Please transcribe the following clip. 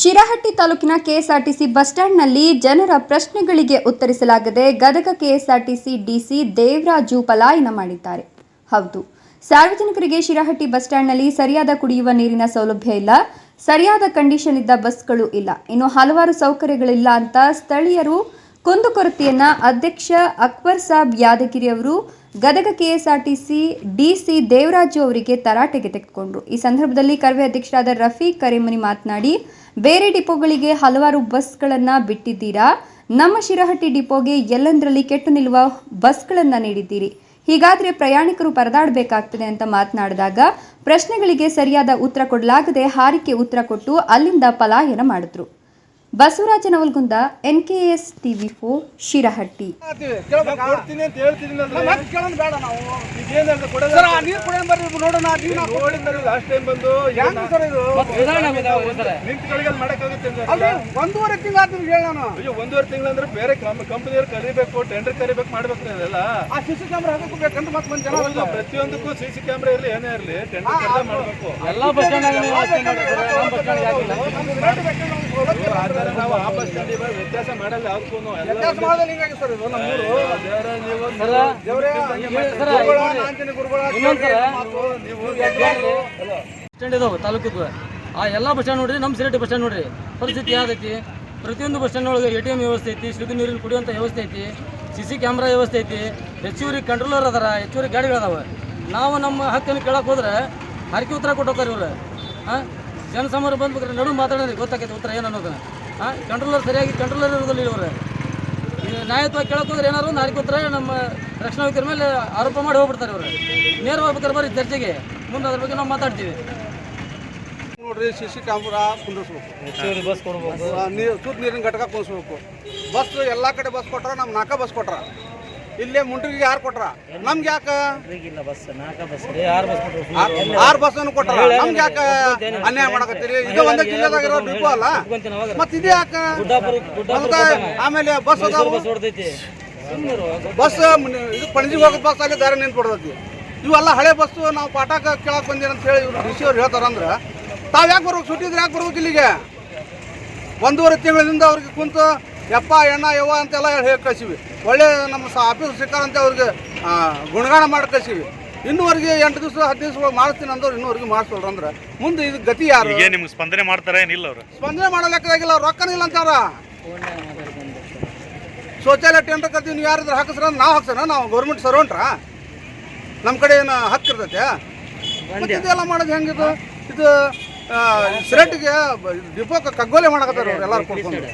ಶಿರಹಟ್ಟಿ ತಾಲೂಕಿನ KSRTC bus ಸ್ಟ್ಯಾಂಡ್ನಲ್ಲಿ ಜನರ ಪ್ರಶ್ನೆಗಳಿಗೆ ಉತ್ತರಿಸಲಾಗದೆ ಗದಗ ಕೆಎಸ್ಆರ್ಟಿಸಿ ಡಿಸಿ ದೇವರಾಜು ಪಲಾಯನ ಮಾಡಿದ್ದಾರೆ. ಹೌದು, ಸಾರ್ವಜನಿಕರಿಗೆ ಶಿರಹಟ್ಟಿ ಬಸ್ ಸ್ಟ್ಯಾಂಡ್ನಲ್ಲಿ ಸರಿಯಾದ ಕುಡಿಯುವ ನೀರಿನ ಸೌಲಭ್ಯ ಇಲ್ಲ, ಸರಿಯಾದ ಕಂಡೀಷನ್ ಇದ್ದ ಬಸ್ಗಳು ಇಲ್ಲ. ಇನ್ನು ಹಲವಾರು ಸೌಕರ್ಯಗಳಿಲ್ಲ ಅಂತ ಸ್ಥಳೀಯರು ಕುಂದುಕೊರತೆಯನ್ನ ಅಧ್ಯಕ್ಷ ಅಕ್ಬರ್ ಸಾಬ್ ಯಾದಗಿರಿ ಅವರು ಗದಗ ಕೆಎಸ್ಆರ್ಟಿಸಿ ಡಿಸಿ ದೇವರಾಜು ಅವರಿಗೆ ತರಾಟೆಗೆ ತೆಗೆದುಕೊಂಡರು. ಈ ಸಂದರ್ಭದಲ್ಲಿ ಕರ್ವೆ ಅಧ್ಯಕ್ಷರಾದ ರಫೀಕ್ ಕರೇಮನಿ ಮಾತನಾಡಿ ಬೇರೆ ಡಿಪೋಗಳಿಗೆ ಹಲವಾರು ಬಸ್ಗಳನ್ನು ಬಿಟ್ಟಿದ್ದೀರಾ? ನಮ್ಮ ಶಿರಹಟ್ಟಿ ಡಿಪೋಗೆ ಎಲ್ಲಂದರಲ್ಲಿ ಕೆಟ್ಟು ನಿಲ್ಲುವ ಬಸ್ಗಳನ್ನು ನೀಡಿದ್ದೀರಿ. ಹೀಗಾದ್ರೆ ಪ್ರಯಾಣಿಕರು ಪರದಾಡಬೇಕಾಗ್ತದೆ ಅಂತ ಮಾತನಾಡಿದಾಗ ಪ್ರಶ್ನೆಗಳಿಗೆ ಸರಿಯಾದ ಉತ್ತರ ಕೊಡಲಾಗದೆ ಹಾರಿಕೆ ಉತ್ತರ ಕೊಟ್ಟು ಅಲ್ಲಿಂದ ಪಲಾಯನ ಮಾಡಿದ್ರು. Basavaraja Navalgunda S TV four Shirahatti ಒಂದೂವರೆ ತಿಂಗಳು ಆತು ಹೇಳ ನಾನು ಅಯ್ಯೋ ಒಂದೂವರೆ ತಿಂಗಳು ಅಂದ್ರೆ ಬೇರೆ ಕಂಪನಿಯವ್ರು ಕರಿಬೇಕು ಟೆಂಡರ್ ಕರಿಬೇಕು ಮಾಡ್ಬೇಕು ಅದೆಲ್ಲ ಆ ಸಿಸಿ ಸಿ ಕ್ಯಾಮ್ರಾ ಹಾಕಕ್ಕೆ ಬೇಕಂತ ಮತ್ತೆ ಮಂದಿ ಜನ. ಪ್ರತಿಯೊಂದಕ್ಕೂ ಸಿಸಿ ಸಿ ಕ್ಯಾಮ್ರಾ ಇರಲಿ ಏನೇ ಇರಲಿ ಟೆಂಡರ್ ಕರೆದ ಮಾಡಬೇಕು ಎಲ್ಲ ಬಸ್ ಸ್ಟ್ಯಾಂಡ್ ಬಸ್ ಸ್ಟ್ಯಾಂಡ್ ನಾವು ಆ ಬಸ್ ಸ್ಟ್ಯಾಂಡ್ ಇವಾಗ ವ್ಯತ್ಯಾಸ ಮಾಡಲ್ಲ ಸ್ಟ್ಯಾಂಡ್ ಇದಾವೆ ತಾಲೂಕಿದ್ದು ಆ ಎಲ್ಲ ಬಸ್ ಸ್ಟ್ಯಾಂಡ್ ನೋಡ್ರಿ ನಮ್ಮ ಸಿರಟಿ ಬಸ್ ಸ್ಟ್ಯಾಂಡ್ ನೋಡ್ರಿ. ಪರಿಸ್ಥಿತಿ ಯಾವ್ದೈತಿ? ಪ್ರತಿಯೊಂದು ಬಸ್ ಸ್ಟ್ಯಾಂಡ್ ಒಳಗೆ ಎ ಟಿ ಎಂ ವ್ಯವಸ್ಥೆ ಐತಿ ಶುದ್ಧ ನೀರಿನ ಕುಡಿಯುವಂಥ ವ್ಯವಸ್ಥೆ ಐತಿ ಸಿ ಸಿ ಕ್ಯಾಮ್ರಾ ವ್ಯವಸ್ಥೆ ಐತಿ ಹೆಚ್ಚುವರಿ ಕಂಟ್ರೋಲರ್ ಅದಾರ ಹೆಚ್ಚುವರಿ ಗಾಡಿಗಳು ನಾವು ನಮ್ಮ ಹಕ್ಕನ್ನು ಕೇಳಕ್ಕೆ ಹೋದ್ರೆ ಹರಕೆ ಉತ್ತರ ಕೊಟ್ಟು ಹೋಗ್ತಾರೆ ಇವ್ರು. ಹಾಂ ಜನಸಾಮಾನ್ಯರು ಬಂದ್ಬಿಟ್ರೆ ನಡು ಮಾತಾಡೋದ್ರಿ ಗೊತ್ತಾಗೈತೆ ಉತ್ತರ ಏನು ಅನ್ನೋದನ್ನ. ಹಾಂ ಕಂಟ್ರೋಲರ್ ಸರಿಯಾಗಿ ಕಂಟ್ರೋಲರ್ ಇರೋದಿಲ್ಲ ಇವರು ನ್ಯಾಯತ್ವ ನ್ಯಾಯತ್ವಾಗಿ ಕೇಳಕ್ಕೆ ಹೋದ್ರೆ ಏನಾದ್ರು ನಾಲ್ಕು ಉತ್ತರ ನಮ್ಮ ರಕ್ಷಣಾ ವೇದಿಕೆ ಮೇಲೆ ಆರೋಪ ಮಾಡಿ ಹೋಗ್ಬಿಡ್ತಾರೆ ಇವರು. ನೇರವಾಗಿ ಬೇಕಾದ್ರೆ ಬರ್ರಿ ಚರ್ಚೆಗೆ. ಮುಂದೆ ಅದ್ರ ಬಗ್ಗೆ ನಾವು ಮಾತಾಡ್ತೀವಿ. ನೋಡ್ರಿ ಸಿ ಸಿ ಕ್ಯಾಮ್ರಾ ಕುಂದಿಸ್ಬೇಕು ಬಸ್ ಕೊಡ್ಬೋದು. ಆ, ನೀರು ಶುದ್ಧ ನೀರಿನ ಘಟಕ ಕುಂದಿಸ್ಬೇಕು ಬಸ್ ಎಲ್ಲ ಕಡೆ ಬಸ್ ಕೊಟ್ರ ನಮ್ಮ ನಾಲ್ಕ ಬಸ್ ಕೊಟ್ರ. ಇಲ್ಲೇ ಮುಂಡ್ರಿಗೆ ಯಾರು ಕೊಟ್ರ? ನಮ್ಗೆ ಯಾಕ? ಆರ್ ಬಸ್ ಅನ್ನು ಕೊಟ್ರ? ನಮ್ಗೆ ಯಾಕ ಅನ್ಯಾಯ ಮಾಡಕತ್ತೀರಿ? ಇದು ಒಂದೇ ಜಿಲ್ಲೆದಾಗ ಇರೋ ಡಿಪೋ ಅಲ್ಲ? ಮತ್ ಇದು ಯಾಕ ಆಮೇಲೆ ಬಸ್ ಬಸ್ ಇದು ಪಣಜಿಗೆ ಹೋಗೋ ಬಸ್ ಅಲ್ಲಿ ದಾರಿ ನಿಂತು ಬಿಡ್ತೈತಿ ಇವೆಲ್ಲ ಹಳೆ ಬಸ್ಸು ನಾವು ಪಾಠ ಕೇಳಕ್ ಬಂದಿರ ಅಂತ ಹೇಳಿ ಇವ್ರು ಡಿ ಸಿ ಅವ್ರು ಹೇಳ್ತಾರಂದ್ರ ತಾವ್ ಯಾಕೆ ಬರ್ಬೇಕು? ಸುಟ್ಟಿದ್ರೆ ಯಾಕೆ ಬರ್ಬೇಕು ಇಲ್ಲಿಗೆ? ಒಂದೂವರೆ ತಿಂಗಳಿಂದ ಅವ್ರಿಗೆ ಕುಂತು ಯಪ್ಪ ಎಣ್ಣ ಯವ್ವ ಅಂತೆಲ್ಲ ಹೇಳಿ ಕಳ್ಸಿವಿ. ಒಳ್ಳೆ ನಮ್ಮ ಸ ಆಫೀಸ್ ಸಿಕ್ಕಾರಂತೆ ಅವ್ರಿಗೆ ಗುಣಗಾನ ಮಾಡಿ ಕಳಿಸಿವಿ. ಇನ್ನುವರೆಗೆ ಎಂಟು ದಿವಸ ಹತ್ತು ದಿವಸ ಮಾಡಿಸ್ತೀನಿ ಅಂದವ್ರು ಇನ್ನೂವರೆಗೆ ಮಾಡಿಸೋಲ್ರ ಅಂದ್ರೆ. ಮುಂದೆ ಇದು ಗತಿ ಯಾರು? ಈಗ ನಿಮ್ಗೆ ಸ್ಪಂದನೆ ಮಾಡ್ತಾರೆ ಏನಿಲ್ಲ ಅವ್ರು? ಸ್ಪಂದನೆ ಮಾಡೋ ಲೆಕ್ಕದಾಗಿಲ್ಲ ರೊಕ್ಕನೇ ಇಲ್ಲ ಅಂತಾರ. ಶೌಚಾಲಯ ಟೆಂಡರ್ ಕರ್ತೀವಿ ನೀವು ಯಾರಾದ್ರೂ ಹಾಕಿಸ್ರ ನಾವು ಹಾಕ್ಸೋಣ ನಾವು ಗೌರ್ಮೆಂಟ್ ಸರ್ವೆಂಟ್ರ ನಮ್ಮ ಕಡೆ ಏನು ಹಕ್ಕು ಇರ್ತೈತೆ? ಮತ್ತೆ ಇದೆಲ್ಲ ಮಾಡೋದು ಹೆಂಗಿದು ಇದು? ಸಿರೆಟ್ಗೆ ಡಿಪೋಕ್ಕೆ ಕಗ್ಗೋಲೆ ಮಾಡಕತ್ತಾರ ಎಲ್ಲರೂ ಕೊಡ್ಕೊಂಡು.